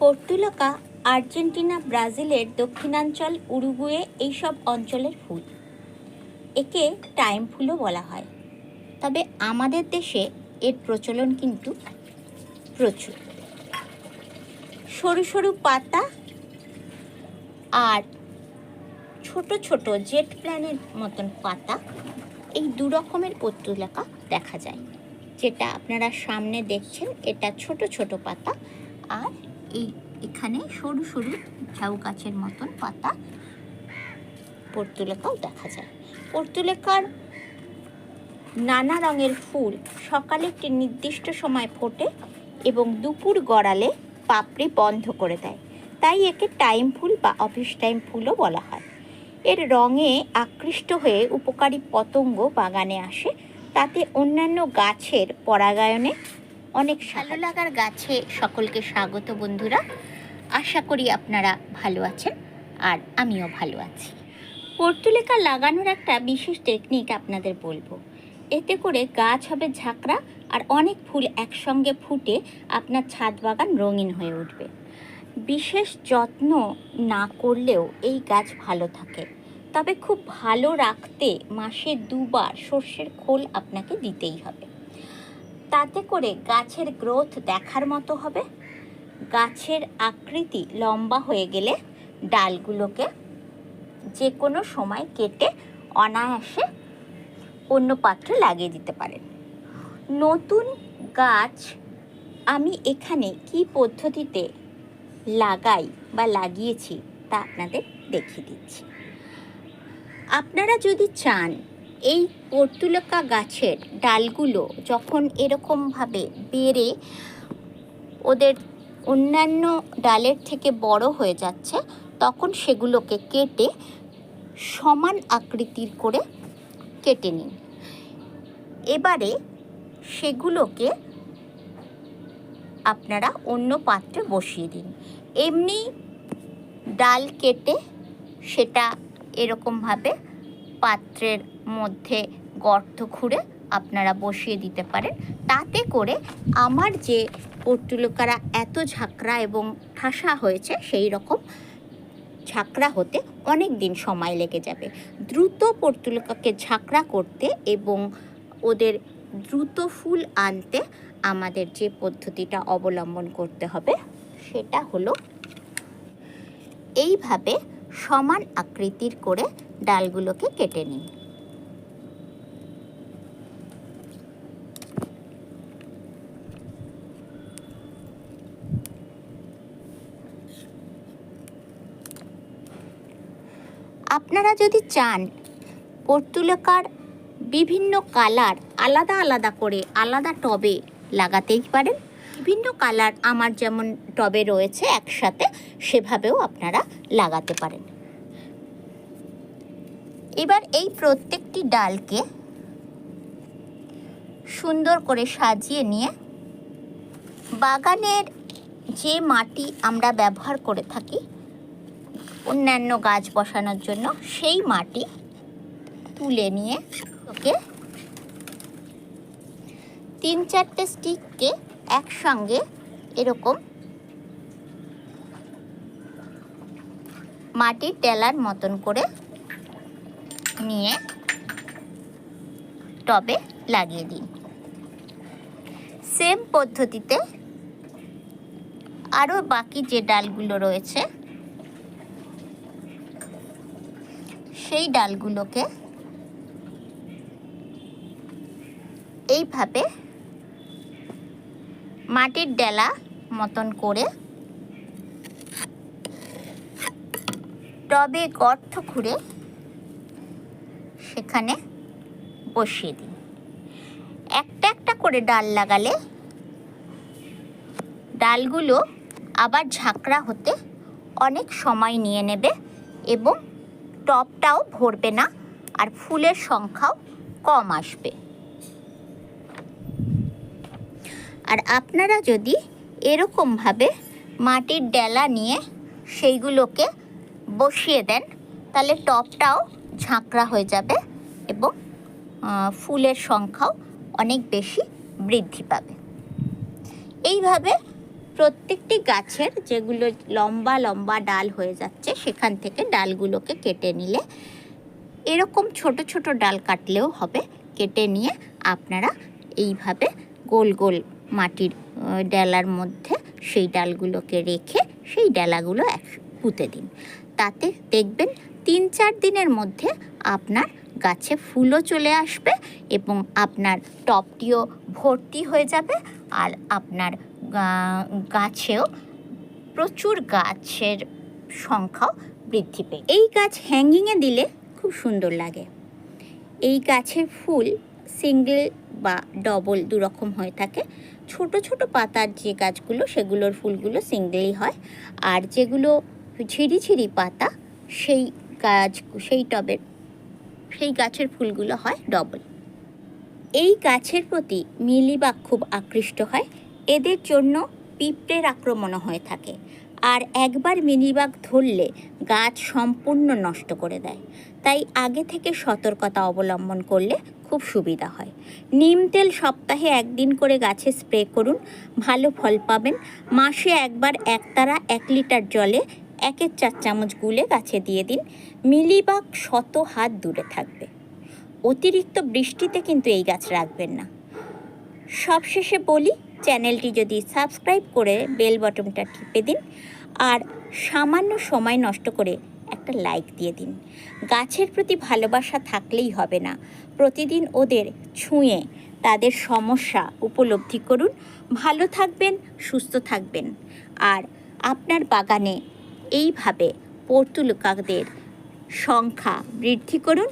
পর্তুলাকা, Argentina, ব্রাজিলের দক্ষিণাঞ্চল, Uruguay এইসব অঞ্চলের ফুল। একে টাইম ফুলও বলা হয়। তবে আমাদের দেশে এর প্রচলন কিন্তু প্রচুর। সরু সরু পাতা আর ছোট ছোট জেট প্ল্যানের মতন পাতা এই দু রকমের পর্তুলাকা দেখা যায়। যেটা আপনারা সামনে দেখছেন, এটা ছোট ছোট পাতা আর এই এখানে সরু সরু ঝাউ গাছের মতন পাতা পর্তুলেকাও দেখা যায়। পর্তুলেকার নানা রঙের ফুল সকালে একটি নির্দিষ্ট সময় ফোটে এবং দুপুর গড়ালে পাপড়ি বন্ধ করে দেয়। তাই একে টাইম ফুল বা অফিস টাইম ফুলও বলা হয়। এর রঙে আকৃষ্ট হয়ে উপকারী পতঙ্গ বাগানে আসে। তাতে অন্যান্য গাছের পরাগায়নে অনেক ভালো লাগার গাছে সকলকে স্বাগত বন্ধুরা। আশা করি আপনারা ভালো আছেন আর আমিও ভালো আছি। পর্তুলেকা লাগানোর একটা বিশেষ টেকনিক আপনাদের বলব। এতে করে গাছ হবে ঝাঁকড়া আর অনেক ফুল একসঙ্গে ফুটে আপনার ছাদ বাগান রঙিন হয়ে উঠবে। বিশেষ যত্ন না করলেও এই গাছ ভালো থাকে। তবে খুব ভালো রাখতে মাসে দুবার সর্ষের খোল আপনাকে দিতেই হবে। তাতে করে গাছের গ্রোথ দেখার মতো হবে। গাছের আকৃতি লম্বা হয়ে গেলে ডালগুলোকে যে কোনো সময় কেটে অনায়াসে অন্য পাত্রে লাগিয়ে দিতে পারেন। নতুন গাছ আমি এখানে কি পদ্ধতিতে লাগাই বা লাগিয়েছি তা আপনাদের দেখিয়ে দিচ্ছি। আপনারা যদি চান এই পর্তুলকা গাছের ডালগুলো যখন এরকমভাবে বেড়ে ওদের অন্যান্য ডালের থেকে বড় হয়ে যাচ্ছে, তখন সেগুলোকে কেটে সমান আকৃতির করে কেটে নিন। এবারে সেগুলোকে আপনারা অন্য পাত্রে বসিয়ে দিন। এমনি ডাল কেটে সেটা এরকমভাবে পাত্রের মধ্যে গর্ত খুঁড়ে আপনারা বসিয়ে দিতে পারেন। তাতে করে আমার যে পর্তুলকারা এত ঝাঁকড়া এবং ঠাসা হয়েছে, সেই রকম ঝাঁকড়া হতে অনেক দিন সময় লেগে যাবে। দ্রুত পর্তুলকাকে ঝাঁকড়া করতে এবং ওদের দ্রুত ফুল আনতে আমাদের যে পদ্ধতিটা অবলম্বন করতে হবে, সেটা হলো এইভাবে সমান আকৃতির করে ডালগুলোকে কেটে নিন। আপনারা যদি চান পর্তুলেকার বিভিন্ন কালার আলাদা আলাদা করে আলাদা টবে লাগাতেই পারেন, বিভিন্ন কালার আমার যেমন টবে রয়েছে একসাথে সেভাবেও আপনারা লাগাতে পারেন। এবার এই প্রত্যেকটি ডালকে সুন্দর করে সাজিয়ে নিয়ে বাগানের যে মাটি আমরা ব্যবহার করে থাকি, অন্যান্য গাছ বসানোর জন্য সেই মাটি তুলে নিয়ে ওকে তিন চারটে স্টিককে একসঙ্গে এরকম মাটির টেলার মতন করে নিয়ে টবে লাগিয়ে দিন। সেম পদ্ধতিতে আরও বাকি যে ডালগুলো রয়েছে, সেই ডালগুলোকে এইভাবে মাটির ডেলা মতন করে টবে গর্ত খুঁড়ে সেখানে বসিয়ে দিন একটা একটা করে ডাল লাগালে ডালগুলো আবার ঝাঁকড়া হতে অনেক সময় নিয়ে নেবে এবং টবটাও ভরবে না আর ফুলের সংখ্যাও কম আসবে। আর আপনারা যদি এরকমভাবে মাটির ডেলা নিয়ে সেইগুলোকে বসিয়ে দেন, তাহলে টবটাও ঝাঁকড়া হয়ে যাবে এবং ফুলের সংখ্যাও অনেক বেশি বৃদ্ধি পাবে। এইভাবে প্রত্যেকটি গাছের যেগুলো লম্বা লম্বা ডাল হয়ে যাচ্ছে, সেখান থেকে ডালগুলোকে কেটে নিলে এরকম ছোট ছোট ডাল কাটলেও হবে, কেটে নিয়ে আপনারা এইভাবে গোল গোল মাটির ডালার মধ্যে সেই ডালগুলোকে রেখে সেই ডালাগুলো এক, পুঁতে দিন। তাতে দেখবেন তিন চার দিনের মধ্যে আপনার গাছে ফুলও চলে আসবে এবং আপনার টপটিও ভর্তি হয়ে যাবে আর আপনার গাছেও প্রচুর গাছের সংখ্যাও বৃদ্ধি পেয়ে এই গাছ হ্যাঙ্গিংয়ে দিলে খুব সুন্দর লাগে। এই গাছের ফুল সিঙ্গেল বা ডবল দুরকম হয়ে থাকে। ছোট ছোট পাতার যে গাছগুলো, সেগুলোর ফুলগুলো সিঙ্গেলই হয়। আর যেগুলো ঝিরি ঝিরি পাতা, সেই গাছ, সেই টবের সেই গাছের ফুলগুলো হয় ডবল। এই গাছের প্রতি মিলিবাগ খুব আকৃষ্ট হয়। এদের জন্য পিঁপড়ের আক্রমণও হয়ে থাকে। আর একবার মিলিবাগ ধরলে গাছ সম্পূর্ণ নষ্ট করে দেয়। তাই আগে থেকে সতর্কতা অবলম্বন করলে খুব সুবিধা হয়। নিম তেল সপ্তাহে একদিন করে গাছে স্প্রে করুন। ভালো ফল পাবেন। মাসে একবার একতারা এক লিটার জলে একের চার চামচ গুলে গাছে দিয়ে দিন। মিলিবাগ শত হাত দূরে থাকবে। অতিরিক্ত বৃষ্টিতে কিন্তু এই গাছ রাখবেন না। সবশেষে বলি, চ্যানেলটি যদি সাবস্ক্রাইব করে বেল বটনটা টিপে দিন আর সামান্য সময় নষ্ট করে একটা লাইক দিয়ে দিন। গাছের প্রতি ভালোবাসা থাকলেই হবে না। প্রতিদিন ওদের ছুঁয়ে তাদের সমস্যা উপলব্ধি করুন। ভালো থাকবেন, সুস্থ থাকবেন। আর আপনার বাগানে এইভাবে পর্তুলকাকদের সংখ্যা বৃদ্ধি করুন।